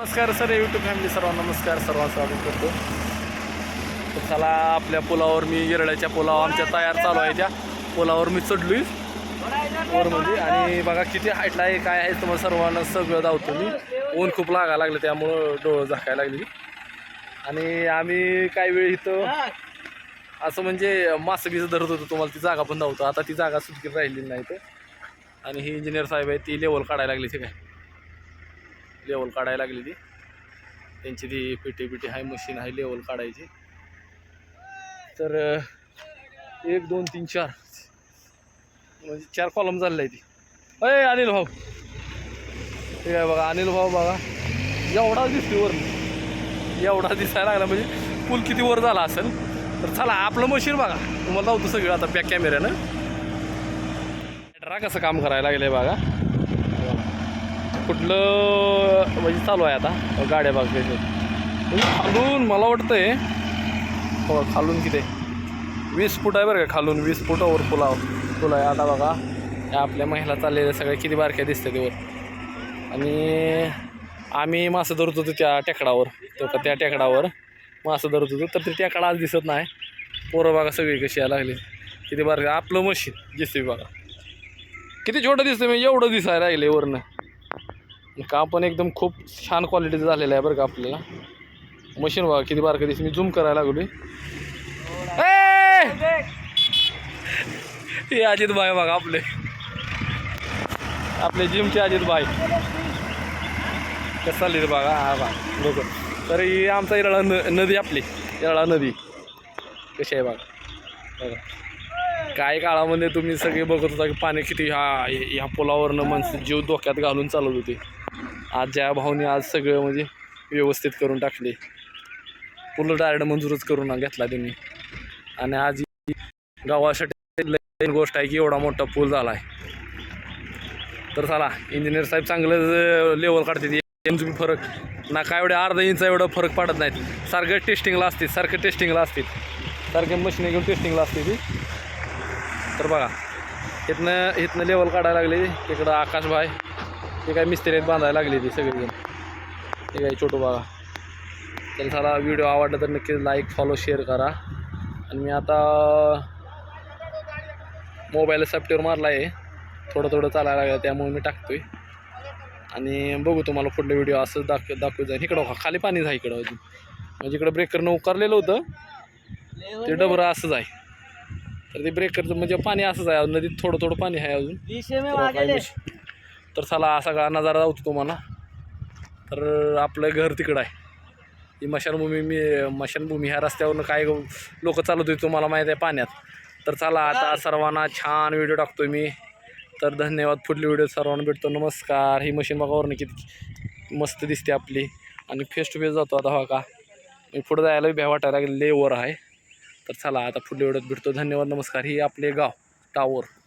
नमस्कार sir YouTube family सर्वांना नमस्कार. सर्वांचं स्वागत करतो. तर चला आपल्या पुलावर मी येरळ्याच्या पुलावर आमच्या तयार चालू आहे त्या. पुलावर मी चढलोय. वरमध्ये. आणि बघा किती हाईटला आहे काय आहे तुम्हाला सर्वांना सगळं धावतो मी. ऊन खूप लागायला लागलं त्यामुळं डोळं झाकायला लागली. आणि आम्ही काही वेळ इथं? असं म्हणजे मासं बीज धरत होतो तुम्हाला ती जागा पण धावतो आता ती जागा सुटकी राहिली नाही तर आणि ही इंजिनियर साहेब आहे ती लेवल काढायला लागली ते काय लेवल काढायला लागली ती त्यांची ती पिटी पिटी हाय मशीन आहे लेवल काढायची. तर एक दोन तीन चार. म्हणजे चार कॉलम झालेला आहे ती. अय अनिल भाऊ. ठीक आहे बघा अनिल भाऊ बघा. एवढा दिसली वर एवढा दिसायला लागला म्हणजे पूल किती वर झाला असेल. तर चला आपलं मशीन बघा. तुम्हाला लावतो सगळं आता बॅक कॅमेऱ्यानं ड्रा कसं काम करायला लागलं आहे बघा. कुठलं म्हणजे चालू आहे आता. गाड्या बघायच्या म्हणजे खालून मला वाटतंय हो खालून किती? वीस फूट आहे बरं का खालून वीस फुटावर पुलाव पुला आहे. आता बघा या आपल्या महिला चाललेल्या सगळ्या किती बारक्या दिसते त्यावर आणि आम्ही मासं धरत होतो त्या टेकडावर. तो का त्या टेकडावर मासं धरत होतो. तर ते टेकडा आज दिसत नाही. पोरं बघा सगळी कशी यायला लागली. किती बारकं. आपलं मशीन जेसी बघा. किती छोटं दिसतं मी म्हणजे एवढं दिसायला लागले वरनं. काम पण एकदम खूप छान क्वालिटीचं झालेलं आहे बरं का आपल्याला. मशीन बघा किती बारकं दिस मी झूम करायला लागलो हे अजित भाई बघा आपले. आपले जिमचे अजित भाई. कसं चालली बघा हा बा लोक तर ही आमचा इरळा न नदी आपली इरळा नदी. कशी आहे बघा. बघा. काही काळामध्ये तुम्ही सगळे बघत होता की पाणी किती ह्या ह्या पुलावरनं माणसं जीव धोक्यात घालून चालत होते. आज ज्या भाऊने आज सगळं म्हणजे व्यवस्थित करून टाकले. पूल डायरेक्ट मंजूरच करून घेतला त्यांनी. आणि आज गावासाठी गोष्ट आहे की एवढा मोठा पूल झाला आहे तर चला इंजिनियर साहेब चांगलं लेवल काढते इंच बी फरक. ना काय एवढे अर्धा इंच एवढं फरक पडत नाहीत. सारखं टेस्टिंगला असतील सारखं टेस्टिंगला असतील सारखे मशीन घेऊन टेस्टिंगला असते ती. तर बघा इथनं इथनं लेवल काढायला लागले. तिकडं आकाशभाई ते काय मिस्त्री आहेत बांधायला लागली ती सगळेजण ते काय छोटू बघा. तर चला व्हिडिओ आवडला तर नक्कीच लाईक फॉलो शेअर करा. आणि मी आता मोबाईल सॉफ्टवेअर मारला आहे थोडं थोडं चालायला लागलं त्यामुळे मी टाकतोय. आणि बघू तुम्हाला पुढलं व्हिडिओ असंच दाख दाखवू जाईल इकडं बघा, खाली पाणीच आहे इकडं अजून. म्हणजे इकडं ब्रेकरनं उकारलेलं होतं. ते डबरं असंच आहे. तर ते ब्रेकरचं म्हणजे पाणी असंच आहे नदीत थोडं थोडं पाणी आहे अजून. तर काय विषय- तर चला असा सगळा नजारा जाऊतो तुम्हाला. तर आपलं घर तिकडं आहे. ही मशानभूमी मी मशानभूमी ह्या रस्त्यावरनं काय लोक चालत होते तुम्हाला माहीत आहे पाण्यात. तर चला आता सर्वांना छान व्हिडिओ टाकतो मी. तर धन्यवाद पुढली व्हिडिओ सर्वांना भेटतो. नमस्कार. ही मशीन बघावर किती मस्त दिसते आपली. आणि फेस टू फेस जातो आता हो का? मी पुढं जायला भ्या वाटायला लागले वर आहे. तर चला आता पुढल्या वेळात भेटतो. धन्यवाद नमस्कार. हे आपले गाव टावर.